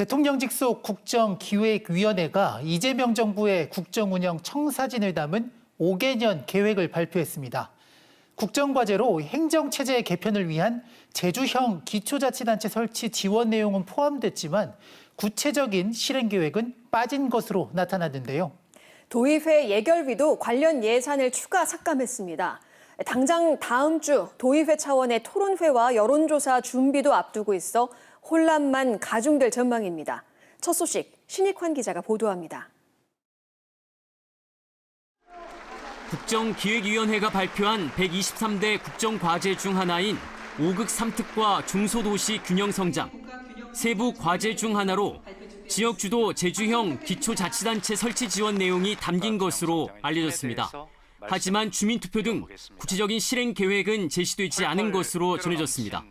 대통령 직속 국정기획위원회가 이재명 정부의 국정운영 청사진을 담은 5개년 계획을 발표했습니다. 국정과제로 행정체제 개편을 위한 제주형 기초자치단체 설치 지원 내용은 포함됐지만 구체적인 실행 계획은 빠진 것으로 나타났는데요. 도의회 예결위도 관련 예산을 추가 삭감했습니다. 당장 다음 주 도의회 차원의 토론회와 여론조사 준비도 앞두고 있어 혼란만 가중될 전망입니다. 첫 소식 신익환 기자가 보도합니다. 국정기획위원회가 발표한 123대 국정과제 중 하나인 5극 3특과 중소도시 균형성장, 세부 과제 중 하나로 지역주도 제주형 기초자치단체 설치 지원 내용이 담긴 것으로 알려졌습니다. 하지만 주민투표 등 구체적인 실행 계획은 제시되지 않은 것으로 전해졌습니다.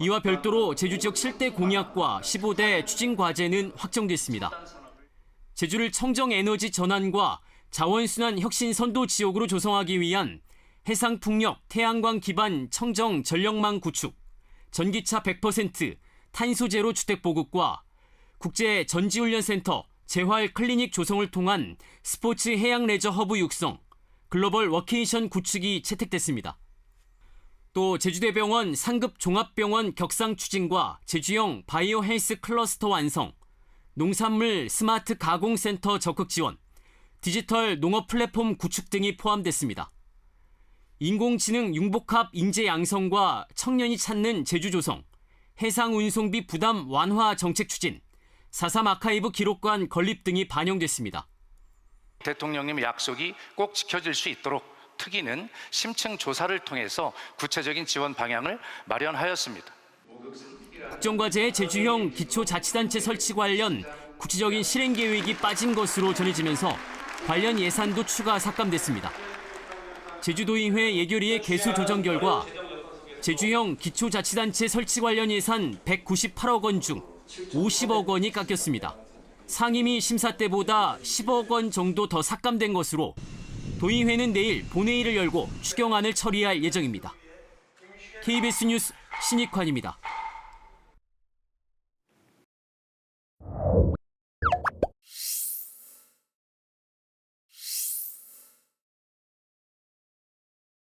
이와 별도로 제주 지역 7대 공약과 15대 추진 과제는 확정됐습니다. 제주를 청정 에너지 전환과 자원순환 혁신 선도 지역으로 조성하기 위한 해상 풍력, 태양광 기반 청정 전력망 구축, 전기차 100%, 탄소 제로 주택 보급과 국제 전지훈련센터, 재활 클리닉 조성을 통한 스포츠 해양 레저 허브 육성, 글로벌 워케이션 구축이 채택됐습니다. 또 제주대병원 상급 종합병원 격상 추진과 제주형 바이오 헬스 클러스터 완성, 농산물 스마트 가공센터 적극 지원, 디지털 농업 플랫폼 구축 등이 포함됐습니다. 인공지능 융복합 인재 양성과 청년이 찾는 제주 조성, 해상 운송비 부담 완화 정책 추진, 4.3 아카이브 기록관 건립 등이 반영됐습니다. 대통령님의 약속이 꼭 지켜질 수 있도록 특위는 심층 조사를 통해서 구체적인 지원 방향을 마련하였습니다. 국정과제의 제주형 기초자치단체 설치 관련 구체적인 실행 계획이 빠진 것으로 전해지면서 관련 예산도 추가 삭감됐습니다. 제주도의회 예결위의 개수 조정 결과 제주형 기초자치단체 설치 관련 예산 198억 원 중 50억 원이 깎였습니다. 상임위 심사 때보다 10억 원 정도 더 삭감된 것으로 도의회는 내일 본회의를 열고 추경안을 처리할 예정입니다. KBS 뉴스 신익환입니다.